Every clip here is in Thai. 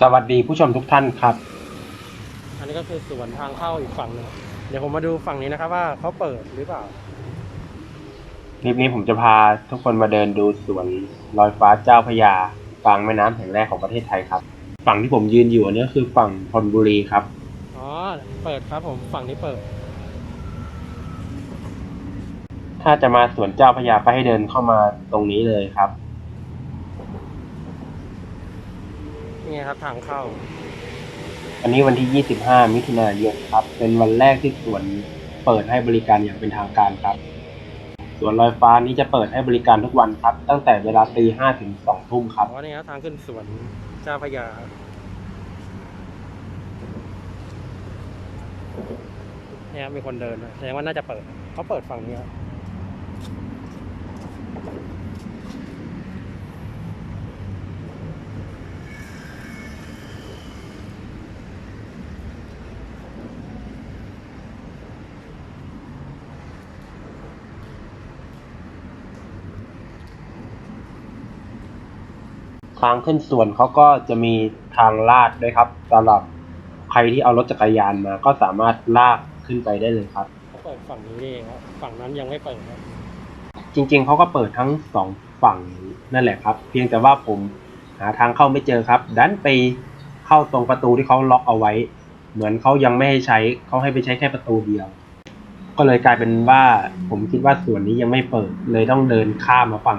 สวัสดีผู้ชมทุกท่านครับ อันนี้ก็คือสวนทางเข้าอีกฝั่งหนึงเดี๋ยวผมมาดูฝั่งนี้นะครับ ว่าเขาเปิดหรือเปล่า คลิปนี้ผมจะพาทุกคนมาเดินดูสวนลอยฟ้าเจ้าพระยากลางแม่น้ำแห่งแรกของประเทศไทยครับ ฝั่งที่ผมยืนอยู่อันนี้คือฝั่งธนบุรีครับ อ๋อ เปิดครับผมฝั่งนี้เปิด ถ้าจะมาสวนเจ้าพระยาก็ให้เดินเข้ามาตรงนี้เลยครับ นี่ไงครับทางเข้า อันนี้วันที่ 25 มิถุนายนครับ เป็นวันแรกที่สวนเปิดให้บริการอย่างเป็นทางการครับ สวนลอยฟ้านี้จะเปิดให้บริการทุกวันครับ ตั้งแต่เวลาตี5ถึง2ทุ่มครับ อ๋อนี่ครับทางขึ้นสวนเจ้าพระยา เนี่ยครับมีคนเดินนะแสดงว่าน่าจะเปิด เขาเปิดฝั่งนี้ครับ ทางขึ้นสวนเขาก็จะมีทางลาดด้วยครับสำหรับใครที่เอารถจักรยานมา ก็สามารถลากขึ้นไปได้เลยครับเขาเปิดฝั่งนี้นี่เองครับฝั่งนั้นยังไม่เปิดครับจริง ๆเขาก็เปิดทั้งสองฝั่งนั่นแหละครับ เพียงแต่ว่าผมหาทางเข้าไม่เจอครับ ดันไปเข้าตรงประตูที่เขาล็อกเอาไว้ เหมือนเขายังไม่ให้ใช้เขาให้ไปใช้แค่ประตูเดียว ก็เลยกลายเป็นว่าผมคิดว่าส่วนนี้ยังไม่เปิดเลยต้องเดินข้ามมาฝั่ง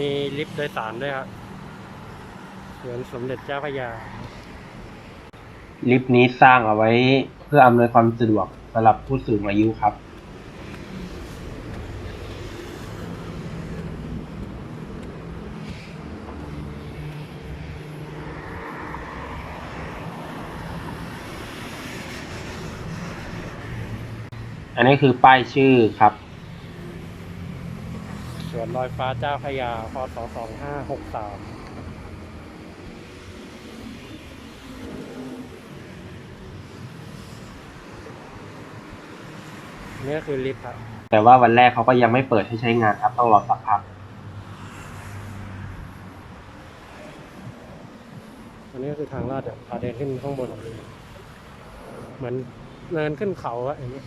มีลิฟต์โดยสารด้วยครับสวนสมเด็จเจ้าพระยา ลิฟต์นี้สร้างเอาไว้เพื่ออำนวยความสะดวกสำหรับผู้สูงอายุครับ อันนี้คือป้ายชื่อครับ ลอยฟ้าเจ้าพระยาพศสองห้าหกสามนี่ก็คือลิฟต์ครับ แต่ว่าวันแรกเขาก็ยังไม่เปิดให้ใช้งานครับ ต้องรอสักพักอันนี้ก็คือทางลาดเดี๋ยวพาเดินขึ้นข้างบน เหมือนเดินขึ้นเขาอะอย่างนี้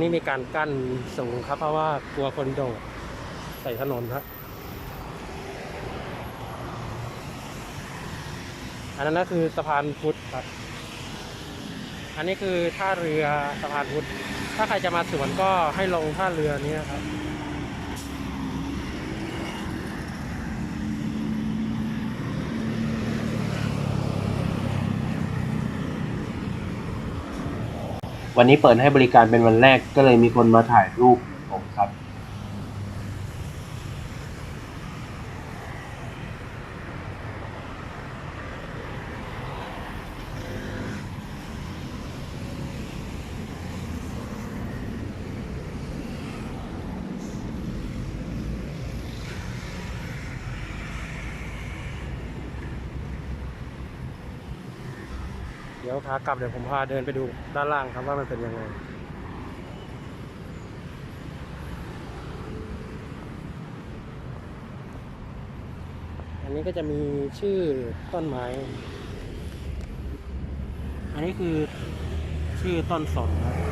รงนี้มีการกั้นสูงครับ เพราะว่ากลัวคนโดดใส่ถนนครับอันนั้นก็คือสะพานพุทธครับ อันนี้คือท่าเรือสะพานพุทธ ถ้าใครจะมาสวนก็ให้ลงท่าเรือนี้ครับ วันนี้เปิดให้บริการเป็นวันแรกก็เลยมีคนมาถ่ายรูปผมครับ เดี๋ยวขากลับเดี๋ยวผมพาเดินไปดูด้านล่างครับว่ามันเป็นยังไงอันนี้ก็จะมีชื่อต้นไม้ อันนี้คือชื่อต้นสนครับ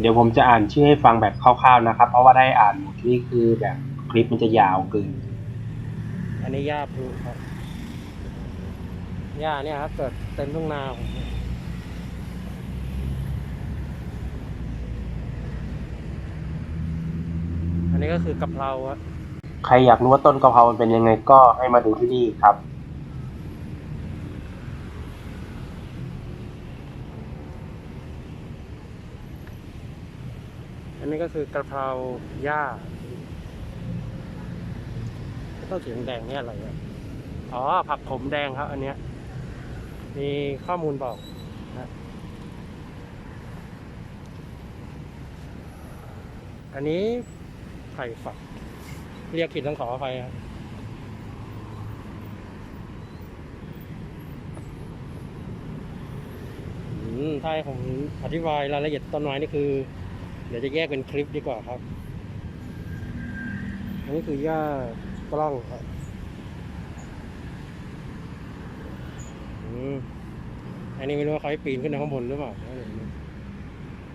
เดี๋ยวผมจะอ่านชื่อให้ฟังแบบคร่าวๆนะครับ เพราะว่าได้อ่านหมดนี่คือแบบคลิปมันจะยาวเกิน อันนี้หญ้าพลูครับหญ้าเนี่ยครับเกิดเต็มทุ่งนาผมเนี่ยอันนี้ก็คือกะเพราอะใครอยากรู้ว่าต้นกะเพรามันเป็นยังไงก็ให้มาดูที่นี่ครับ นี้ก็คือกระเพราหญ้าต้นสีแดงเนี่ยอะไรอ๋อ ผักขมแดงครับ อันเนี้ย มีข้อมูลบอกนะอันนี้ไข่ฝัก เรียกผิดต้องขออภัยครับอืมถ้าให้ผมอธิบายรายละเอียดต้นไม้นี่คือ เดี๋ยวจะแยกเป็นคลิปดีกว่าครับ อันนี้คือหญ้ากล้องครับอืมอันนี้ไม่รู้ว่าเขาให้ปีนขึ้นไปข้างบนหรือเปล่า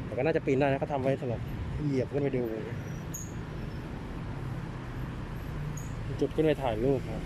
แต่ก็น่าจะปีนได้นะเขาทำไว้สำหรับเหยียบขึ้นไปดู จุดขึ้นไปถ่ายรูปครับ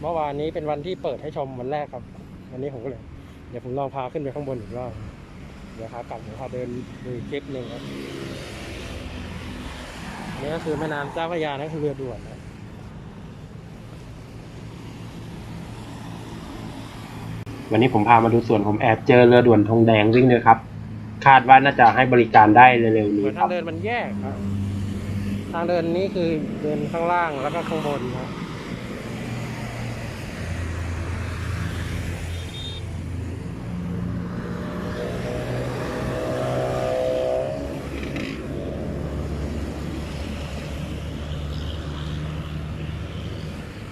เมื่อวานนี้เป็นวันที่เปิดให้ชมวันแรกครับ วันนี้ผมก็เลย เดี๋ยวผมลองพาขึ้นไปข้างบนอีกรอบเดี๋ยวขากลับผมพาเดินดูอีกคลิปหนึ่งครับอันนี้ก็คือแม่น้ำเจ้าพระยานะคือเรือด่วนนะวันนี้ผมพามาดูสวนผมแอบเจอเรือด่วนธงแดงวิ่งเลยครับ คาดว่าน่าจะให้บริการได้เร็วๆเหนี้มือนคทารังบเดินมันแยกครับ ทางเดินนี้คือเดินข้างล่างแล้วก็ข้างบนครับ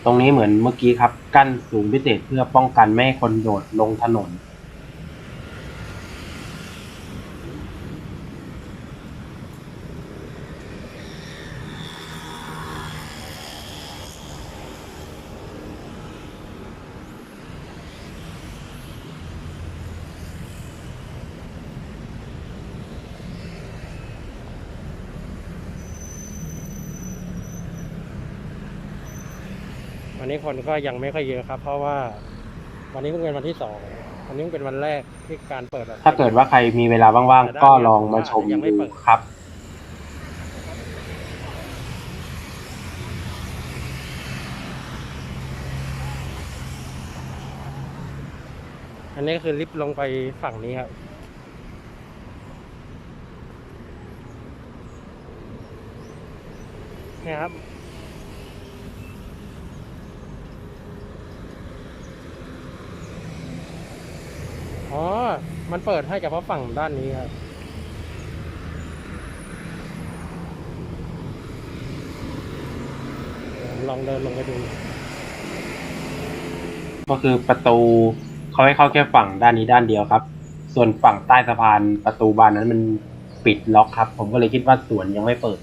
ตรงนี้เหมือนเมื่อกี้ครับ กั้นสูงพิเศษเพื่อป้องกันไม่ให้คนโดดลงถนน วันนี้คนก็ยังไม่ค่อยเยอะครับ เพราะว่าวันนี้เพิ่งเป็นวันที่สองวันนี้เพิ่งเป็นวันแรกที่การเปิดแบบถ้าเกิดว่าใครมีเวลาว่างๆ ก็ลองมาชมยังไม่ดูเปิดครับ อันนี้ก็คือลิฟต์ลงไปฝั่งนี้ครับเนี่ยครับ อ๋อ มันเปิดให้เฉพาะฝั่งด้านนี้ครับลองเดินลงไปดู ก็คือประตูเขาให้เข้าแค่ฝั่งด้านนี้ด้านเดียวครับ ส่วนฝั่งใต้สะพานประตูบานนั้นมันปิดล็อกครับ ผมก็เลยคิดว่าสวนยังไม่เปิด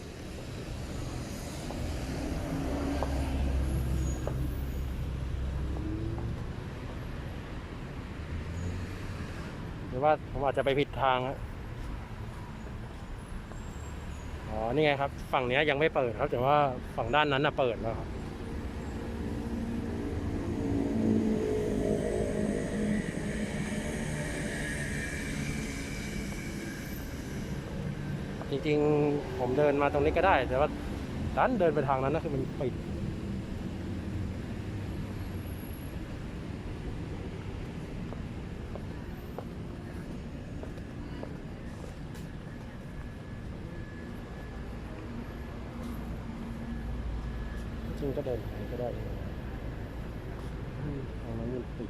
หรือว่า ผมอาจจะไปผิดทางฮะอ๋อ นี่ไงครับ ฝั่งนี้ยยังไม่เปิดครับ แต่ว่าฝั่งด้านนั้นน่ะเปิดแล้วครับจริงๆ ผมเดินมาตรงนี้ก็ได้ แต่ว่าดันเดินไปทางนั้นนะคือมันปิด จริงๆก็เดินไปก็ได้อืมทางนั้นมันปิด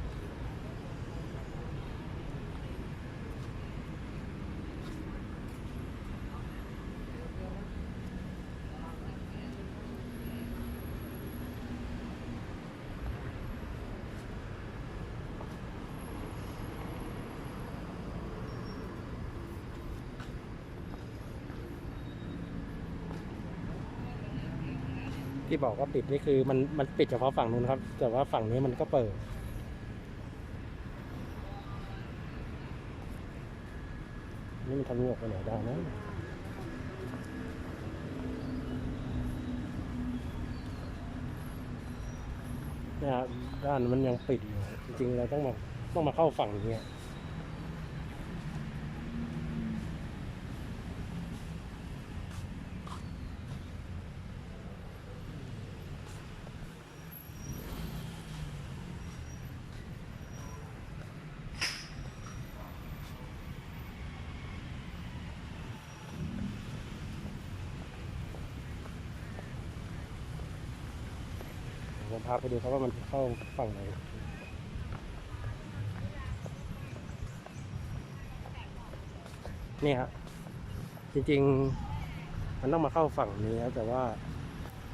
ที่บอกว่าปิดนี่คือมันมันปิดเฉพาะฝั่งนู้นครับ แต่ว่าฝั่งนี้มันก็เปิด นี่มันทะลุออกไปไหนได้นะเนี่ยด้านมันยังปิดอยู่ จริงๆเราต้องมาต้องมาเข้าฝั่งนี้าไปดูครับว่ามันเข้าฝั่งไหนนี่ครับจริงๆ มันต้องมาเข้าฝั่งนี้ครับแต่ว่า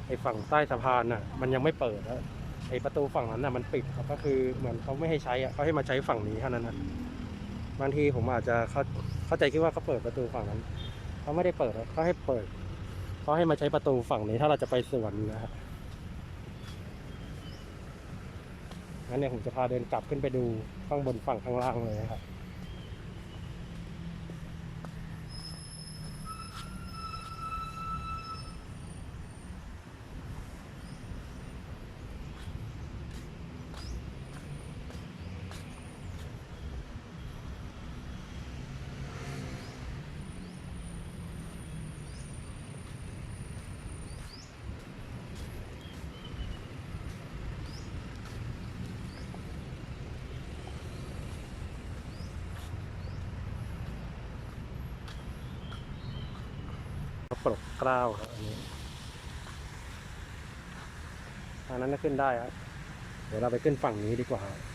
ไอ้ฝั่งใต้สะพานน่ะ มันยังไม่เปิดแล้วไอ้ประตูฝั่งนั้นน่ะมันปิดครับก็คือเหมือนเขาไม่ให้ใช้อะเขาให้มาใช้ฝั่งนี้เท่านั้นนะบางทีผมอาจจะเข้าเข้าใจคิดว่าเขาเปิดประตูฝั่งนั้นเขาไม่ได้เปิดเขาให้เปิดเขาให้มาใช้ประตูฝั่งนี้ถ้าเราจะไปสวนนะครับ งั้นเนี่ยผมจะพาเดินกลับขึ้นไปดูข้างบนฝั่งข้างล่างเลยนะครับ ปลกกล้าวครับอันนี้อันนั้นก็ขึ้นได้ครับเดี๋ยวเราไปขึ้นฝั่งนี้ดีกว่าครับ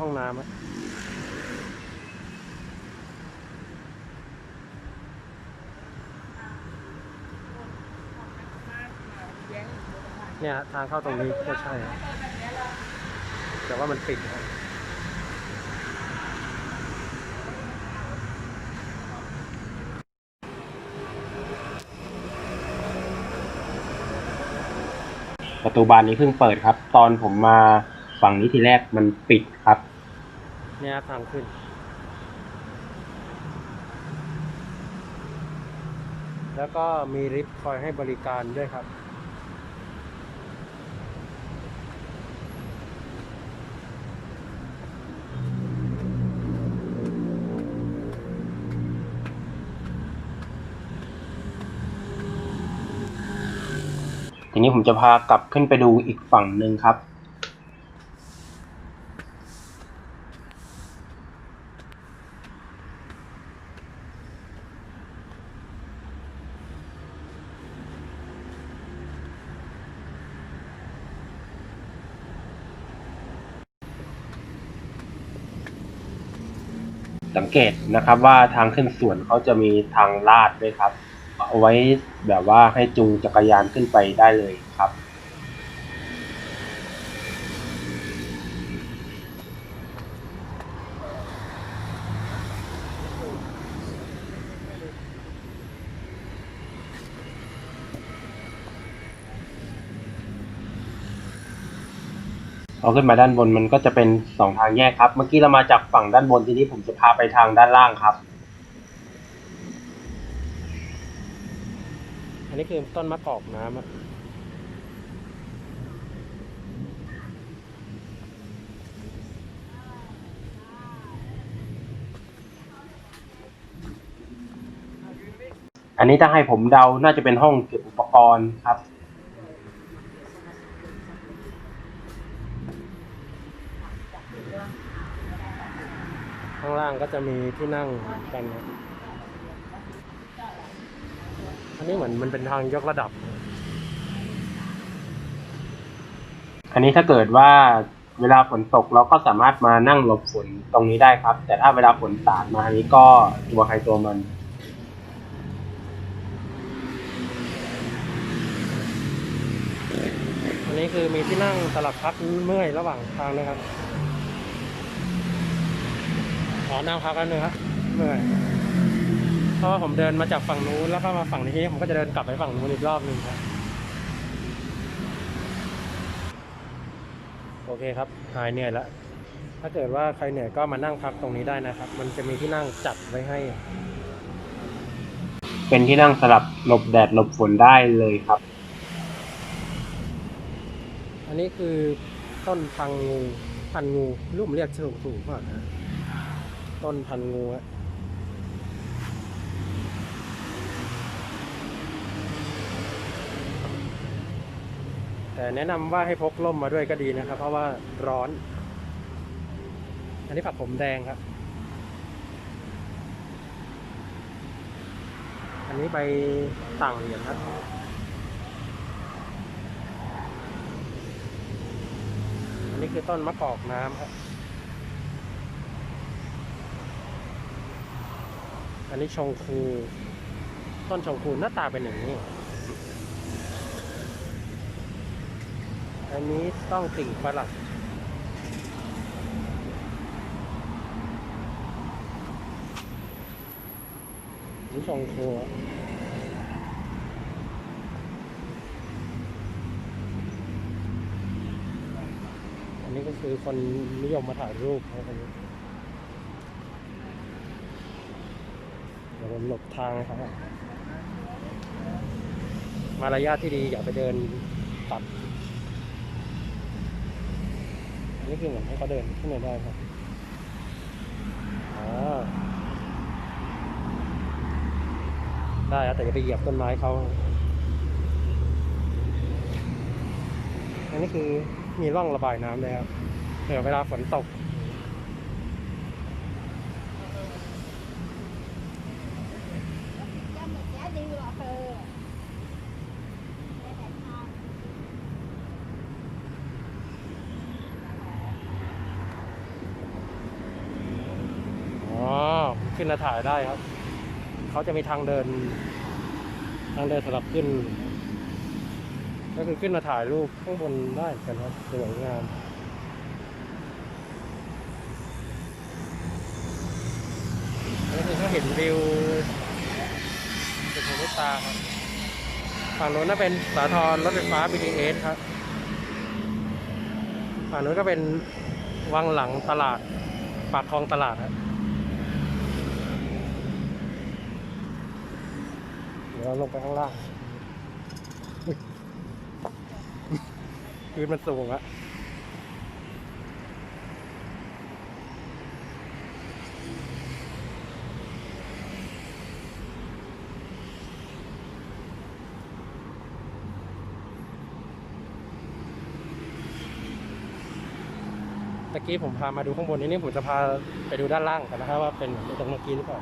ห้องน้ำครับเนี่ยทางเข้าตรงนี้ก็ใช่ครับแต่ว่ามันปิดครับประตูบานนี้เพิ่งเปิดครับ ตอนผมมาฝั่งนี้ทีแรกมันปิดครับ เนี่ยทางขึ้น แล้วก็มีลิฟต์คอยให้บริการด้วยครับ ทีนี้ผมจะพากลับขึ้นไปดูอีกฝั่งหนึ่งครับ เกตนะครับว่าทางขึ้นสวนเขาจะมีทางลาดด้วยครับ เอาไว้แบบว่าให้จูงจักรยานขึ้นไปได้เลยครับ พอขึ้นมาด้านบนมันก็จะเป็นสองทางแยกครับ เมื่อกี้เรามาจากฝั่งด้านบนทีนี้ผมจะพาไปทางด้านล่างครับ อันนี้คือต้นมะกอกน้ำอะอันนี้ถ้าให้ผมเดาน่าจะเป็นห้องเก็บอุปกรณ์ครับ ข้าง ล่างก็จะมีที่นั่งกันนะอันนี้เหมือนมันเป็นทางยกระดับ อันนี้ถ้าเกิดว่าเวลาฝนตกเราก็สามารถมานั่งหลบฝนตรงนี้ได้ครับ แต่ถ้าเวลาฝนสาดมาอันนี้ก็ตัวใครตัวมันอันนี้คือมีที่นั่งสลับพักเมื่อยระหว่างทางนะครับ ขอนั่งพักแล้วเนื้อะเมื่อยเพราะว่าผมเดินมาจากฝั่งนู้นแล้วก็มาฝั่งนี้ผมก็จะเดินกลับไปฝั่งนู้นอีกรอบหนึ่งครับโอเคครับหายเหนื่อยแล้วถ้าเกิดว่าใครเหนื่อยก็มานั่งพักตรงนี้ได้นะครับ มันจะมีที่นั่งจัดไว้ให้ เป็นที่นั่งสลับหลบแดดหลบฝนได้เลยครับ อันนี้คือต้นพังงูพันงูรูปเรียกถูกถูกมากนะ ต้นพันงูอะแต่แนะนำว่าให้พกร่มมาด้วยก็ดีนะครับ เพราะว่าร้อน อันนี้ผักผมแดงครับ อันนี้ใบต่างเหรียญครับอันนี้คือต้นมะกอกน้ำครับ อันนี้ชงคู ต้นชงคูหน้าตาเป็นอย่างนี้ อันนี้ต้องติ่งประหลัดนนี้ชงคูอันนี้ก็คือคนนิยมมาถ่ายรูปนะครับ อนหลบทางนะครับมารยาทที่ดีอย่าไปเดินตัดอันนี้คือเหมือนให้เขาเดินขึ้นมาได้ครับอ๋อได้แต่อย่าไปเหยียบต้นไม้เขาอันนี้คือมีร่องระบายน้ำเลยครับเผื่อเวลาฝนตก ขึ้นมาถ่ายได้ครับ เขาจะมีทางเดิน ทางเดินสำหรับขึ้น ก็คือขึ้นมาถ่ายรูปข้างบนได้กันครับสวยงามนี่คือเขาเห็นวิวสุดหูลูกตาครับฝั่งโน้นน่าเป็นสาทรรถไฟฟ้า BTS ครับฝั่งโน้นก็เป็นวังหลังตลาดปากคลองตลาดครับ เราลงไปข้างล่างพื้นมันสูงอะตะกี้ผมพามาดูข้างบนนี้นี่ผมจะพาไปดูด้านล่างกันนะครับว่าเป็นตรงเมื่อกี้หรือเปล่า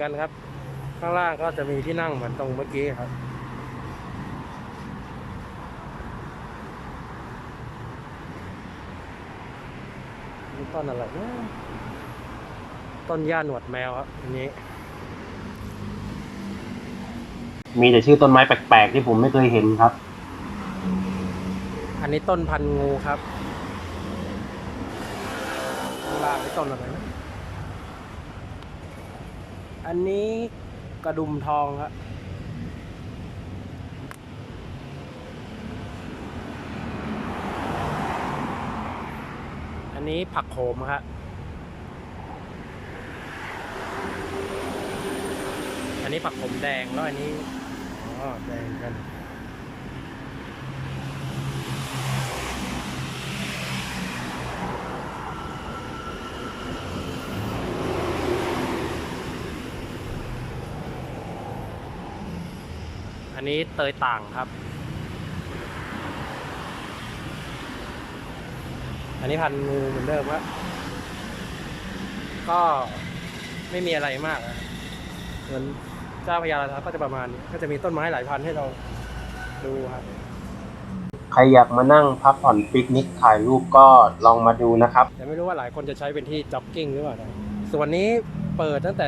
กันครับ ข้างล่างก็จะมีที่นั่งเหมือนตรงเมื่อกี้ครับนี่ต้นอะไรนะต้นหญ้าหนวดแมวครับอันนี้ มีแต่ชื่อต้นไม้แปลกๆที่ผมไม่เคยเห็นครับ อันนี้ต้นพันงูครับข้างล่างนี่ต้นอะไรนะ อันนี้กระดุมทองครับอันนี้ผักโขมครับอันนี้ผักโขมแดงแล้วอันนี้อ๋อแดงกัน อันนี้เตยต่างครับ อันนี้พันงูเหมือนเดิมครับก็ไม่มีอะไรมากอะเหมือนเจ้าพญาราก็จะประมาณนี้ก็จะมีต้นไม้หลายพันธุ์ให้เราดูครับ ใครอยากมานั่งพักผ่อนปิกนิกถ่ายรูปก็ลองมาดูนะครับ แต่ไม่รู้ว่าหลายคนจะใช้เป็นที่จ็อกกิ้งหรือเปล่านะส่วนนี้เปิดตั้งแต่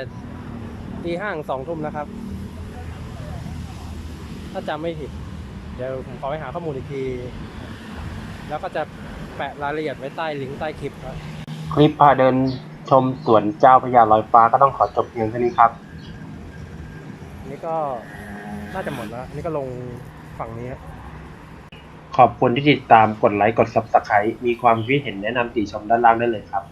ตีห้างสองทุ่มนะครับ ถ้าจำไม่ผิด เดี๋ยวผมขอไปหาข้อมูลอีกที แล้วก็จะแปะรายละเอียดไว้ใต้ลิงก์ใต้คลิปครับ คลิปพาเดินชมสวนเจ้าพญาลอยฟ้าก็ต้องขอจบเพียงเท่านี้ครับ อันนี้ก็น่าจะหมดแล้วอันนี้ก็ลงฝั่งนี้ครับ ขอบคุณที่ติดตามกดไลค์กด Subscribe มีความคิดเห็นแนะนำติชมด้านล่างได้เลยครับ